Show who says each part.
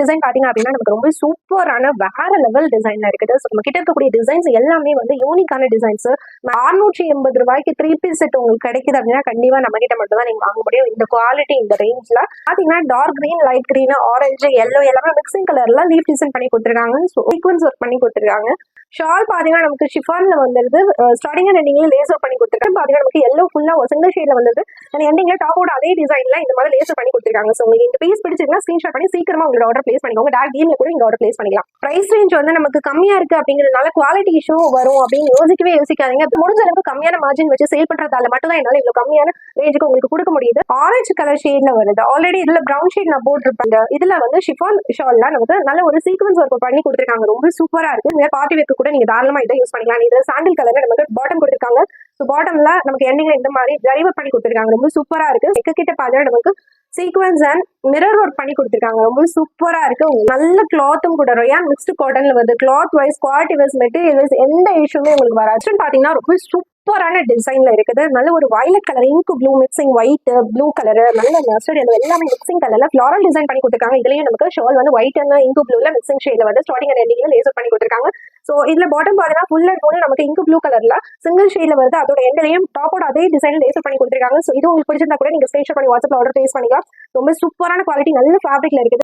Speaker 1: Design பாத்தீங்க அப்படின்னா நமக்கு ரொம்ப சூப்பரான வேற லெவல் டிசைன்ல இருக்குது. ஸோ நம்ம கிட்ட இருக்கக்கூடிய டிசைன்ஸ் எல்லாமே வந்து யூனிக்கான டிசைன்ஸ் அறுநூற்றி எண்பது ரூபாய்க்கு த்ரீ பீஸ் செட் உங்களுக்கு கிடைக்குது அப்படின்னா கண்டிப்பா நம்ம கிட்ட மட்டும் தான் நீங்க வாங்க முடியும். இந்த குவாலிட்டி இந்த ரேஞ்ச்ல பாத்தீங்கன்னா dark green light green orange yellow எல்லாமே மிக்சிங் கலர்ல லீஃப் டிசைன் பண்ணி கொடுத்துருக்காங்க. ஸோ சீக்வன்ஸ் ஒர்க் பண்ணி கொடுத்துருக்காங்க. ஷால் பாத்தீங்கன்னா நமக்கு ஷிஃபான்ல வந்துருது. ஸ்டார்டிங் அண்ட் லேஸ் லேசர் பண்ணி கொடுத்துருக்காங்க. பாத்தீங்கன்னா நமக்கு எல்லோ ஃபுல்லா சிங்கிள் ஷேட்ல வந்துருது அண்ட் எண்டிங்ல டாப்போட அதே டிசைன்ல இந்த மாதிரி லேசர் பண்ணி கொடுத்துருக்காங்க. ஸோ உங்களுக்கு இந்த பீஸ் பிடிச்சிருந்தா ஸ்கிரீன்ஷாட் பண்ணி சீக்கிரமா உங்களோட ஆர்டர் பிளேஸ் பண்ணிக்கோங்க. டேக் டீம்ல கூட இங்க ஆர்டர் பிளேஸ் பண்ணிக்கலாம். பிரைஸ் ரேஞ்ச் வந்து நமக்கு கம்மியா இருக்கு அப்படிங்கிறதுனால குவாலிட்டி இஷ்யூ வரும் அப்படின்னு யோசிக்கவே யோசிக்காதீங்க. முடிஞ்ச அளவுக்கு கம்மியான மார்ஜின் வச்சு சேல் பண்றதால மட்டும் தான் என்னால இவ்வளவு கம்மியான ரேஞ்சுக்கு உங்களுக்கு கொடுக்க முடியுது. ஆரஞ்சு கலர் ஷேட்ல வருது. ஆல்ரெடி இதுல ப்ரௌன் ஷேட் நான் போட்டிருப்பேன் இதுல வந்து ஷிஃபான் ஷால்லாம் நமக்கு நல்ல ஒரு சீக்வன்ஸ் ஒர்க் பண்ணி கொடுத்துருக்காங்க. ரொம்ப சூப்பரா இருக்கு. நீங்க பார்ட்டி வேர்க்கு கூட நீங்க தாராளமா இதை யூஸ் பண்ணிக்கலாம். இதுல சாண்டில் கலர்ல நமக்கு பாட்டம் கொடுத்துருக்காங்க. ஸோ பாட்டம்ல நமக்கு எண்டிங்ல இந்த மாதிரி டிரைவர் பண்ணி கொடுத்துருக்காங்க. ரொம்ப சூப்பரா இருக்கு. எக்க கிட்ட பார்த்தீங்கன்னா நமக்கு சீக்வன்ஸ் அண்ட் மிரர் ஒர்க் பண்ணி கொடுத்துருக்காங்க. ரொம்ப சூப்பரா இருக்கு. நல்ல கிளாத்தும் கூட ஏன் மிக்ஸ்டு காட்டன்ல வருது. Cloth wise quality wise material wise எந்த இஷ்யூமே உங்களுக்கு வராதுன்னு பாத்தீங்கன்னா ரொம்ப சூப்பரான டிசைன்ல இருக்குது. நல்ல ஒரு வயலட் கலர் இங்கு blue mixing white blue colour நல்ல மஸ்டர்ட் அந்த எல்லாமே மிக்சிங் கலர்ல ஃபிளாரல் டிசைன் பண்ணி கொடுத்துருக்காங்க. இதுலயும் நமக்கு ஷால் வந்து ஒயிட் அண்ட் இங்கு ப்ளூல மிக்சிங் ஷேட்ல வந்து ஸ்டார்டிங் அண்ட் எண்டிங்ல லேசர் பண்ணி கொடுத்துருக்காங்க. ஸோ இதுல பாட்டம் பாத்தீங்கன்னா ஃபுல் அண்ட் ஃபுல் நமக்கு இங்கு ப்ளூ கலர்ல சிங்கிள் ஷேட்ல வருது. அதோட எண்ட்லயும் டாப்போட அதே டிசைன் லேசர் பண்ணி கொடுத்துருக்காங்க. ஸோ இது உங்களுக்கு பிடிச்சிருந்தா கூட நீங்க ஸ்கிரீன்ஷாட் பண்ணி வாட்ஸ்அப்ல ஆர்டர் பேஸ் பண்ணிக்கலாம். ரொம்ப சூப்பரான குவாலிட்டி நல்ல ஃபேப்ரிக்ல இருக்குது.